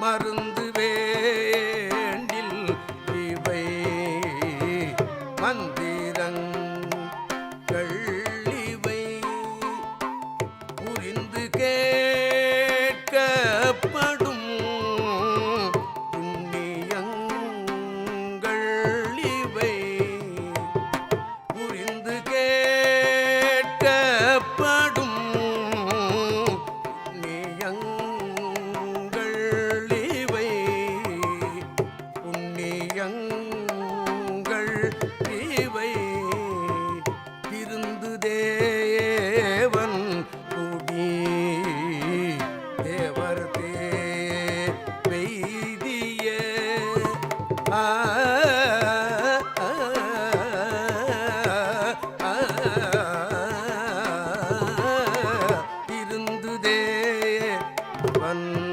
மருந்து வேண்டில் இவை மந்திரங்கள் இவை புரிந்து கே இருந்துதே வந்த